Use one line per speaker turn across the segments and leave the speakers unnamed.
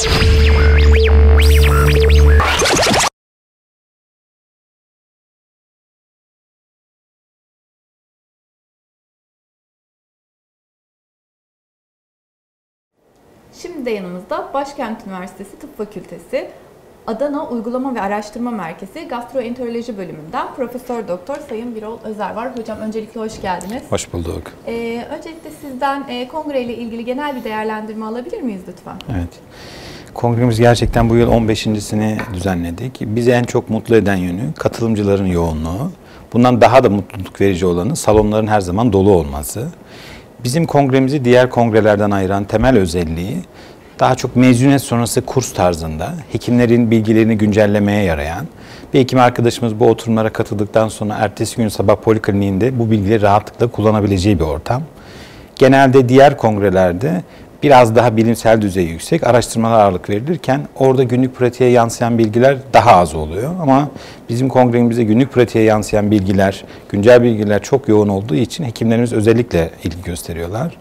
Şimdi de yanımızda Başkent Üniversitesi Tıp Fakültesi Adana Uygulama ve Araştırma Merkezi Gastroenteroloji Bölümünden Profesör Doktor Sayın Birol Özer var. Hocam öncelikle hoş geldiniz.
Hoş bulduk.
Ee, öncelikle sizden e, kongreyle ilgili genel bir değerlendirme alabilir miyiz lütfen?
Evet. Kongremiz gerçekten bu yıl 15.sini düzenledik. Bizi en çok mutlu eden yönü katılımcıların yoğunluğu. Bundan daha da mutluluk verici olanı salonların her zaman dolu olması. Bizim kongremizi diğer kongrelerden ayıran temel özelliği daha çok mezuniyet sonrası kurs tarzında hekimlerin bilgilerini güncellemeye yarayan bir hekim arkadaşımız bu oturumlara katıldıktan sonra ertesi gün sabah polikliniğinde bu bilgileri rahatlıkla kullanabileceği bir ortam. Genelde diğer kongrelerde biraz daha bilimsel düzey yüksek araştırmalar ağırlık verilirken orada günlük pratiğe yansıyan bilgiler daha az oluyor. Ama bizim kongremizde günlük pratiğe yansıyan bilgiler, güncel bilgiler çok yoğun olduğu için hekimlerimiz özellikle ilgi gösteriyorlar.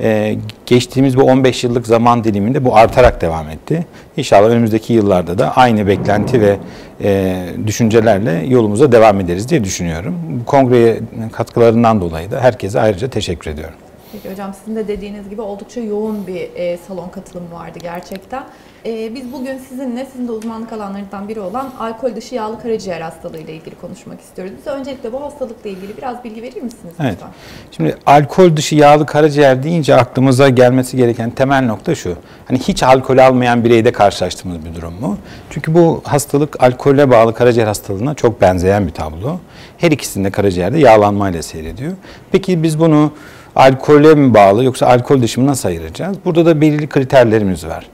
Ee, geçtiğimiz bu 15 yıllık zaman diliminde bu artarak devam etti. İnşallah önümüzdeki yıllarda da aynı beklenti ve e, düşüncelerle yolumuza devam ederiz diye düşünüyorum. Bu kongreye katkılarından dolayı da herkese ayrıca teşekkür ediyorum.
Peki hocam sizin de dediğiniz gibi oldukça yoğun bir e, salon katılımı vardı gerçekten. E, biz bugün sizinle, sizin de uzmanlık alanlarınızdan biri olan alkol dışı yağlı karaciğer hastalığı ile ilgili konuşmak istiyoruz. Bize öncelikle bu hastalıkla ilgili biraz bilgi verir misiniz
Evet.
lütfen?
Şimdi alkol dışı yağlı karaciğer deyince aklımıza gelmesi gereken temel nokta şu. Hani hiç alkol almayan bireyde karşılaştığımız bir durum mu? Çünkü bu hastalık alkole bağlı karaciğer hastalığına çok benzeyen bir tablo. Her ikisinde karaciğerde yağlanmayla seyrediyor. Peki biz bunu alkole mi bağlı yoksa alkol dışı nasıl ayıracağız? Burada da belirli kriterlerimiz var.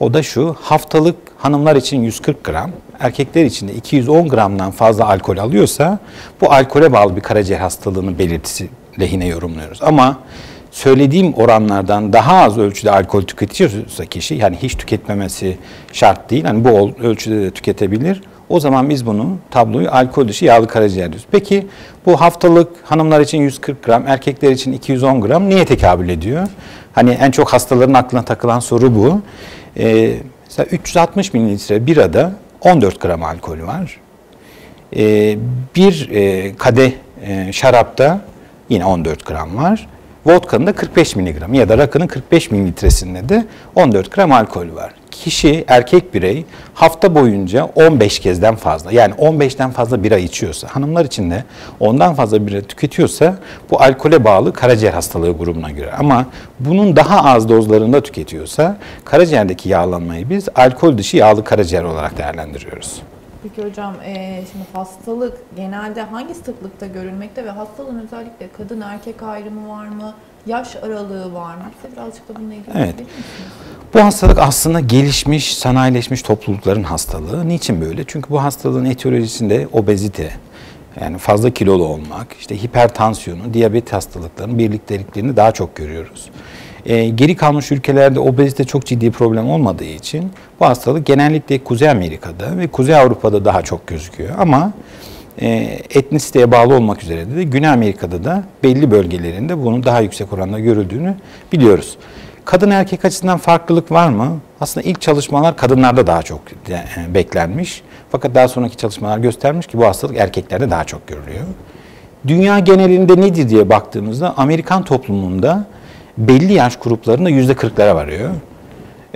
O da şu, haftalık hanımlar için 140 gram, erkekler için de 210 gramdan fazla alkol alıyorsa bu alkole bağlı bir karaciğer hastalığının belirtisi lehine yorumluyoruz. Ama söylediğim oranlardan daha az ölçüde alkol tüketiyorsa kişi, yani hiç tüketmemesi şart değil, hani bu ölçüde de tüketebilir. O zaman biz bunu tabloyu alkol dışı yağlı karaciğer diyoruz. Peki bu haftalık hanımlar için 140 gram, erkekler için 210 gram niye tekabül ediyor? Hani en çok hastaların aklına takılan soru bu. Ee, mesela 360 mililitre birada 14 gram alkol var. Ee, bir e, kadeh e, şarapta yine 14 gram var. Vodka'nın da 45 miligram ya da rakının 45 mililitresinde de 14 gram alkol var. Kişi, erkek birey hafta boyunca 15 kezden fazla yani 15'ten fazla bira içiyorsa, hanımlar için de ondan fazla bira tüketiyorsa bu alkole bağlı karaciğer hastalığı grubuna girer. Ama bunun daha az dozlarında tüketiyorsa karaciğerdeki yağlanmayı biz alkol dışı yağlı karaciğer olarak değerlendiriyoruz.
Peki hocam e, şimdi hastalık genelde hangi sıklıkta görülmekte ve hastalığın özellikle kadın erkek ayrımı var mı? Yaş aralığı var mı? Bize birazcık da bununla ilgili
Evet. Bu hastalık aslında gelişmiş, sanayileşmiş toplulukların hastalığı. Niçin böyle? Çünkü bu hastalığın etiyolojisinde obezite, yani fazla kilolu olmak, işte hipertansiyonu, diyabet hastalıklarının birlikteliklerini daha çok görüyoruz. Ee, geri kalmış ülkelerde obezite çok ciddi problem olmadığı için bu hastalık genellikle Kuzey Amerika'da ve Kuzey Avrupa'da daha çok gözüküyor. Ama e, etnisiteye bağlı olmak üzere de Güney Amerika'da da belli bölgelerinde bunun daha yüksek oranda görüldüğünü biliyoruz. Kadın erkek açısından farklılık var mı? Aslında ilk çalışmalar kadınlarda daha çok e, beklenmiş. Fakat daha sonraki çalışmalar göstermiş ki bu hastalık erkeklerde daha çok görülüyor. Dünya genelinde nedir diye baktığımızda Amerikan toplumunda belli yaş gruplarında yüzde kırklara varıyor.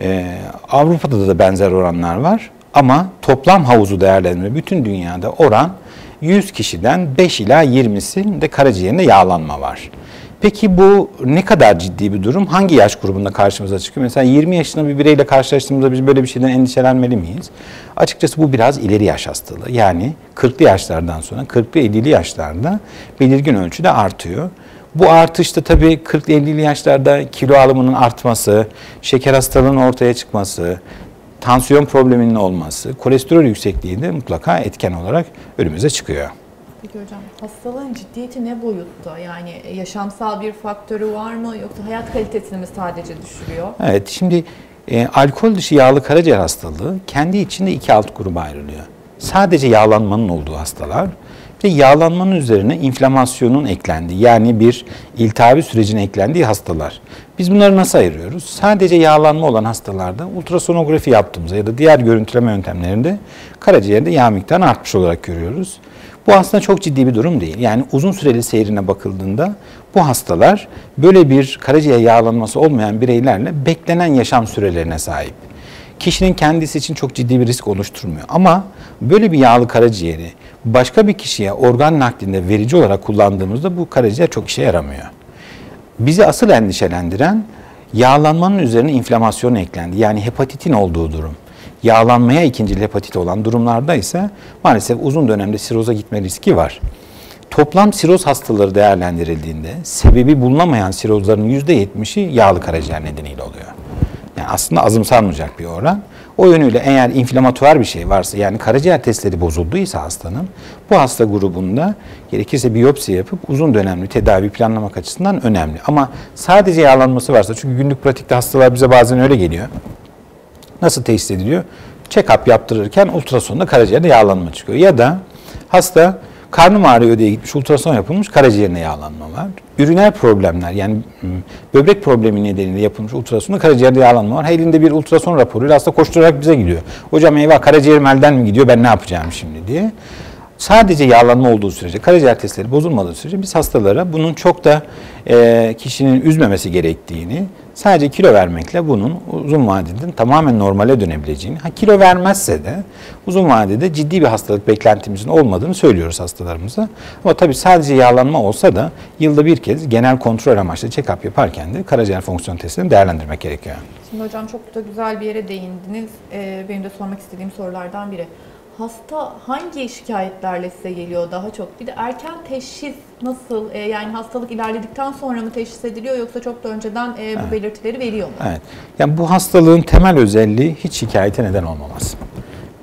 Ee, Avrupa'da da benzer oranlar var ama toplam havuzu değerlendirme bütün dünyada oran 100 kişiden 5 ila 20'sinde karaciğerinde yağlanma var. Peki bu ne kadar ciddi bir durum? Hangi yaş grubunda karşımıza çıkıyor? Mesela 20 yaşında bir bireyle karşılaştığımızda biz böyle bir şeyden endişelenmeli miyiz? Açıkçası bu biraz ileri yaş hastalığı. Yani 40'lı yaşlardan sonra 40'lı 50'li yaşlarda belirgin ölçüde artıyor. Bu artışta tabii 40-50'li yaşlarda kilo alımının artması, şeker hastalığının ortaya çıkması, tansiyon probleminin olması, kolesterol yüksekliği de mutlaka etken olarak önümüze çıkıyor.
Peki hocam hastalığın ciddiyeti ne boyutta? Yani yaşamsal bir faktörü var mı yoksa hayat kalitesini mi sadece düşürüyor?
Evet, şimdi e, alkol dışı yağlı karaciğer hastalığı kendi içinde iki alt gruba ayrılıyor. Sadece yağlanmanın olduğu hastalar, De yağlanmanın üzerine inflamasyonun eklendiği yani bir iltihabi sürecine eklendiği hastalar. Biz bunları nasıl ayırıyoruz? Sadece yağlanma olan hastalarda ultrasonografi yaptığımızda ya da diğer görüntüleme yöntemlerinde karaciğerde yağ miktarını artmış olarak görüyoruz. Bu aslında çok ciddi bir durum değil. Yani uzun süreli seyrine bakıldığında bu hastalar böyle bir karaciğer yağlanması olmayan bireylerle beklenen yaşam sürelerine sahip. Kişinin kendisi için çok ciddi bir risk oluşturmuyor. Ama böyle bir yağlı karaciğeri başka bir kişiye organ naklinde verici olarak kullandığımızda bu karaciğer çok işe yaramıyor. Bizi asıl endişelendiren yağlanmanın üzerine inflamasyon eklendi. Yani hepatitin olduğu durum. Yağlanmaya ikinci hepatit olan durumlarda ise maalesef uzun dönemde siroza gitme riski var. Toplam siroz hastaları değerlendirildiğinde sebebi bulunamayan sirozların %70'i yağlı karaciğer nedeniyle oluyor. Yani aslında azımsanmayacak bir oran. O yönüyle eğer inflamatuar bir şey varsa yani karaciğer testleri bozulduysa hastanın bu hasta grubunda gerekirse biyopsi yapıp uzun dönemli tedavi planlamak açısından önemli. Ama sadece yağlanması varsa çünkü günlük pratikte hastalar bize bazen öyle geliyor. Nasıl teşhis ediliyor? Check-up yaptırırken ultrasonda karaciğerde yağlanma çıkıyor. Ya da hasta karnım ağrıyor diye gitmiş ultrason yapılmış karaciğerine yağlanma var. Üriner problemler yani böbrek problemi nedeniyle yapılmış ultrasonda karaciğerde yağlanma var. Elinde bir ultrason raporuyla hasta koşturarak bize gidiyor. Hocam eyvah karaciğerim elden mi gidiyor ben ne yapacağım şimdi diye. Sadece yağlanma olduğu sürece, karaciğer testleri bozulmadığı sürece biz hastalara bunun çok da e, kişinin üzmemesi gerektiğini, sadece kilo vermekle bunun uzun vadede tamamen normale dönebileceğini, ha kilo vermezse de uzun vadede ciddi bir hastalık beklentimizin olmadığını söylüyoruz hastalarımıza. Ama tabii sadece yağlanma olsa da yılda bir kez genel kontrol amaçlı check-up yaparken de karaciğer fonksiyon testlerini değerlendirmek gerekiyor.
Şimdi hocam çok da güzel bir yere değindiniz. Ee, benim de sormak istediğim sorulardan biri. Hasta hangi şikayetlerle size geliyor daha çok? Bir de erken teşhis nasıl? E, yani hastalık ilerledikten sonra mı teşhis ediliyor yoksa çok da önceden e, bu evet. belirtileri veriyor mu?
Evet. Yani bu hastalığın temel özelliği hiç şikayete neden olmaması.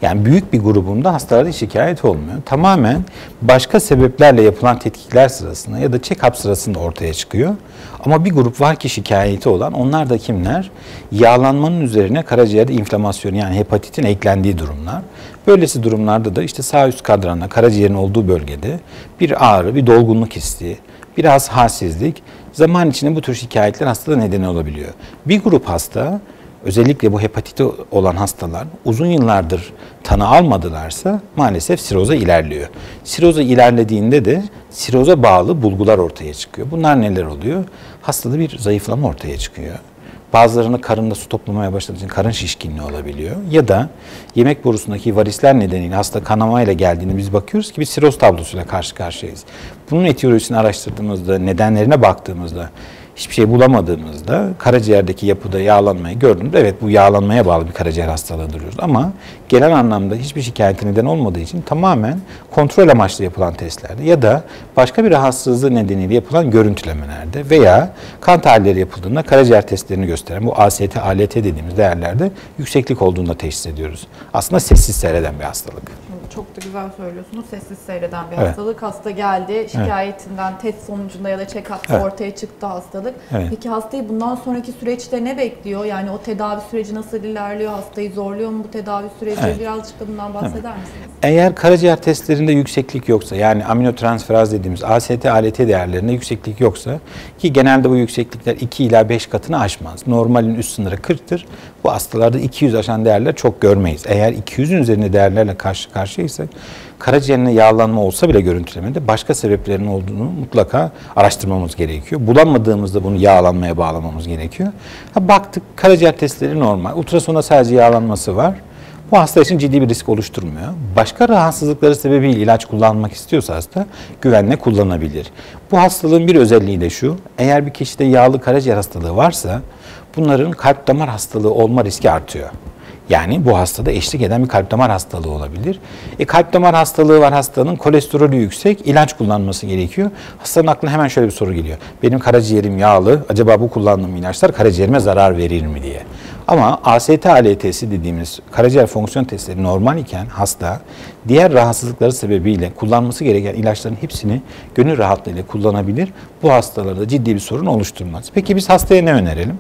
Yani büyük bir grubunda hastalarda şikayet olmuyor. Tamamen başka sebeplerle yapılan tetkikler sırasında ya da check-up sırasında ortaya çıkıyor. Ama bir grup var ki şikayeti olan onlar da kimler? Yağlanmanın üzerine karaciğerde inflamasyon yani hepatitin eklendiği durumlar. Böylesi durumlarda da işte sağ üst kadranla karaciğerin olduğu bölgede bir ağrı, bir dolgunluk hissi, biraz halsizlik zaman içinde bu tür şikayetler hastada neden olabiliyor. Bir grup hasta özellikle bu hepatiti olan hastalar uzun yıllardır tanı almadılarsa maalesef siroza ilerliyor. Siroza ilerlediğinde de siroza bağlı bulgular ortaya çıkıyor. Bunlar neler oluyor? Hastada bir zayıflama ortaya çıkıyor. Bazılarında karında su toplamaya başladığı için karın şişkinliği olabiliyor. Ya da yemek borusundaki varisler nedeniyle hasta kanamayla geldiğini biz bakıyoruz ki bir siroz tablosuyla karşı karşıyayız. Bunun etiyolojisini araştırdığımızda, nedenlerine baktığımızda hiçbir şey bulamadığımızda karaciğerdeki yapıda yağlanmayı gördüğümüzde evet bu yağlanmaya bağlı bir karaciğer hastalığı duruyoruz. Ama genel anlamda hiçbir şikayeti neden olmadığı için tamamen kontrol amaçlı yapılan testlerde ya da başka bir rahatsızlığı nedeniyle yapılan görüntülemelerde veya kan tahlilleri yapıldığında karaciğer testlerini gösteren bu AST, ALT dediğimiz değerlerde yükseklik olduğunda teşhis ediyoruz. Aslında sessiz seyreden bir hastalık
çok da güzel söylüyorsunuz. Sessiz seyreden bir evet. hastalık. Hasta geldi, şikayetinden evet. test sonucunda ya da check-up evet. ortaya çıktı hastalık. Evet. Peki hastayı bundan sonraki süreçte ne bekliyor? Yani o tedavi süreci nasıl ilerliyor? Hastayı zorluyor mu bu tedavi süreci? Evet. Birazcık da bundan bahseder evet. misiniz?
Eğer karaciğer testlerinde yükseklik yoksa yani aminotransferaz dediğimiz AST, ALT değerlerinde yükseklik yoksa ki genelde bu yükseklikler 2 ila 5 katını aşmaz. Normalin üst sınırı 40'tır. Bu hastalarda 200 aşan değerler çok görmeyiz. Eğer 200'ün üzerinde değerlerle karşı karşıyaysak karaciğerine yağlanma olsa bile görüntülemede başka sebeplerin olduğunu mutlaka araştırmamız gerekiyor. Bulamadığımızda bunu yağlanmaya bağlamamız gerekiyor. Ha, baktık karaciğer testleri normal. Ultrasonda sadece yağlanması var. Bu hasta için ciddi bir risk oluşturmuyor. Başka rahatsızlıkları sebebiyle ilaç kullanmak istiyorsa hasta güvenle kullanabilir. Bu hastalığın bir özelliği de şu. Eğer bir kişide yağlı karaciğer hastalığı varsa bunların kalp damar hastalığı olma riski artıyor. Yani bu hastada eşlik eden bir kalp damar hastalığı olabilir. E, kalp damar hastalığı var hastanın, kolesterolü yüksek, ilaç kullanması gerekiyor. Hastanın aklına hemen şöyle bir soru geliyor. Benim karaciğerim yağlı, acaba bu kullandığım ilaçlar karaciğerime zarar verir mi diye. Ama AST ALT'si dediğimiz karaciğer fonksiyon testleri normal iken hasta diğer rahatsızlıkları sebebiyle kullanması gereken ilaçların hepsini gönül rahatlığıyla kullanabilir. Bu hastalarda ciddi bir sorun oluşturmaz. Peki biz hastaya ne önerelim?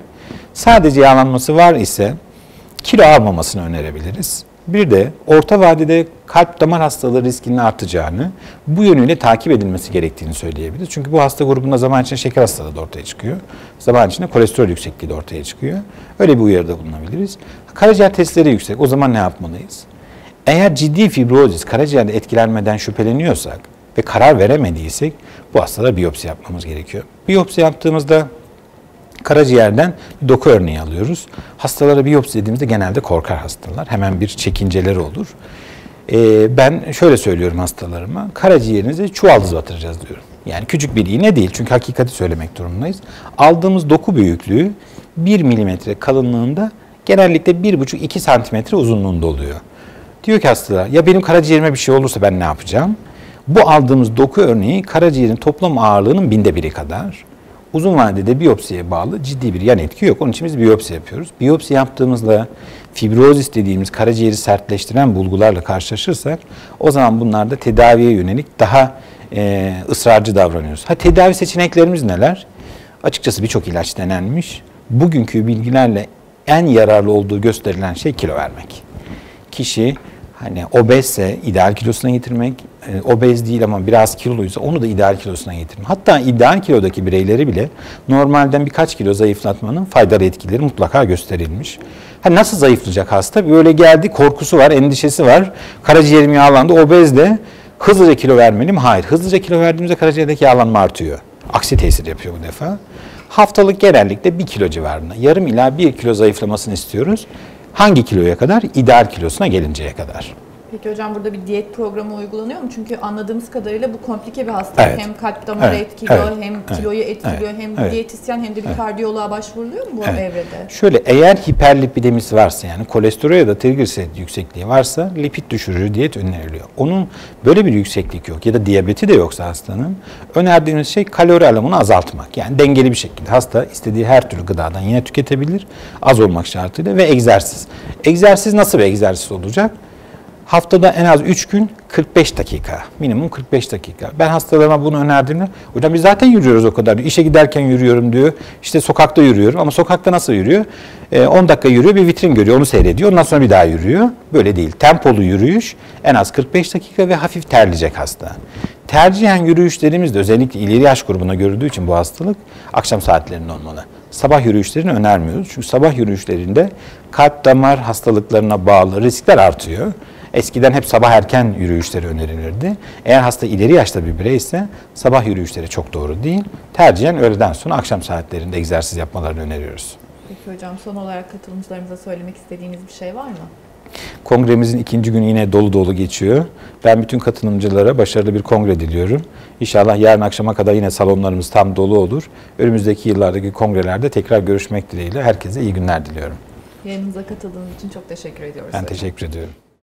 Sadece yağlanması var ise kilo almamasını önerebiliriz. Bir de orta vadede kalp damar hastalığı riskinin artacağını, bu yönüyle takip edilmesi gerektiğini söyleyebiliriz. Çünkü bu hasta grubunda zaman içinde şeker hastalığı da ortaya çıkıyor. Zaman içinde kolesterol yüksekliği de ortaya çıkıyor. Öyle bir uyarıda bulunabiliriz. Karaciğer testleri yüksek. O zaman ne yapmalıyız? Eğer ciddi fibrozis, karaciğerde etkilenmeden şüpheleniyorsak ve karar veremediysek bu hastada biyopsi yapmamız gerekiyor. Biyopsi yaptığımızda karaciğerden doku örneği alıyoruz. Hastalara biyopsi dediğimizde genelde korkar hastalar. Hemen bir çekinceleri olur. Ee, ben şöyle söylüyorum hastalarıma, karaciğerinize çuvaldız batıracağız diyorum. Yani küçük bir iğne değil çünkü hakikati söylemek durumundayız. Aldığımız doku büyüklüğü 1 milimetre kalınlığında genellikle 1,5-2 santimetre uzunluğunda oluyor. Diyor ki hastalar ya benim karaciğerime bir şey olursa ben ne yapacağım? Bu aldığımız doku örneği karaciğerin toplam ağırlığının binde biri kadar. Uzun vadede biyopsiye bağlı ciddi bir yan etki yok. Onun için biz biyopsi yapıyoruz. Biyopsi yaptığımızda fibrozis dediğimiz karaciğeri sertleştiren bulgularla karşılaşırsak o zaman bunlarda tedaviye yönelik daha e, ısrarcı davranıyoruz. Ha tedavi seçeneklerimiz neler? Açıkçası birçok ilaç denenmiş. Bugünkü bilgilerle en yararlı olduğu gösterilen şey kilo vermek. Kişi hani obezse ideal kilosuna getirmek, e, obez değil ama biraz kiloluysa onu da ideal kilosuna getirmek. Hatta ideal kilodaki bireyleri bile normalden birkaç kilo zayıflatmanın faydalı etkileri mutlaka gösterilmiş. Ha nasıl zayıflayacak hasta? Böyle geldi, korkusu var, endişesi var. Karaciğerim yağlandı, obez de hızlıca kilo vermeliyim. Hayır, hızlıca kilo verdiğimizde karaciğerdeki yağlanma artıyor. Aksi tesir yapıyor bu defa. Haftalık genellikle 1 kilo civarında. Yarım ila 1 kilo zayıflamasını istiyoruz. Hangi kiloya kadar? İdeal kilosuna gelinceye kadar.
Peki hocam burada bir diyet programı uygulanıyor mu? Çünkü anladığımız kadarıyla bu komplike bir hastalık.
Evet.
Hem kalp damarı
Evet,
etkiliyor,
evet,
hem
evet,
kiloyu etkiliyor,
evet,
hem
evet.
diyetisyen hem de bir kardiyoloğa başvuruluyor mu bu
Evet.
evrede?
Şöyle eğer hiperlipidemisi varsa yani kolesterol ya da trigliserit yüksekliği varsa lipid düşürücü diyet öneriliyor. Onun böyle bir yükseklik yok ya da diyabeti de yoksa hastanın önerdiğimiz şey kalori alımını azaltmak. Yani dengeli bir şekilde hasta istediği her türlü gıdadan yine tüketebilir az olmak şartıyla ve egzersiz. Egzersiz nasıl bir egzersiz olacak? Haftada en az 3 gün 45 dakika. Minimum 45 dakika. Ben hastalarıma bunu önerdiğimde hocam biz zaten yürüyoruz o kadar. İşe giderken yürüyorum diyor. İşte sokakta yürüyorum ama sokakta nasıl yürüyor? Ee, 10 dakika yürüyor bir vitrin görüyor onu seyrediyor. Ondan sonra bir daha yürüyor. Böyle değil. Tempolu yürüyüş en az 45 dakika ve hafif terleyecek hasta. Tercihen yürüyüşlerimiz de özellikle ileri yaş grubuna görüldüğü için bu hastalık akşam saatlerinde olmalı. Sabah yürüyüşlerini önermiyoruz. Çünkü sabah yürüyüşlerinde kalp damar hastalıklarına bağlı riskler artıyor. Eskiden hep sabah erken yürüyüşleri önerilirdi. Eğer hasta ileri yaşta bir bireyse sabah yürüyüşleri çok doğru değil. Tercihen öğleden sonra akşam saatlerinde egzersiz yapmalarını öneriyoruz.
Peki hocam son olarak katılımcılarımıza söylemek istediğiniz bir şey var mı?
Kongremizin ikinci günü yine dolu dolu geçiyor. Ben bütün katılımcılara başarılı bir kongre diliyorum. İnşallah yarın akşama kadar yine salonlarımız tam dolu olur. Önümüzdeki yıllardaki kongrelerde tekrar görüşmek dileğiyle herkese iyi günler diliyorum.
Yayınımıza katıldığınız için çok teşekkür ediyoruz.
Ben
hocam.
teşekkür ediyorum.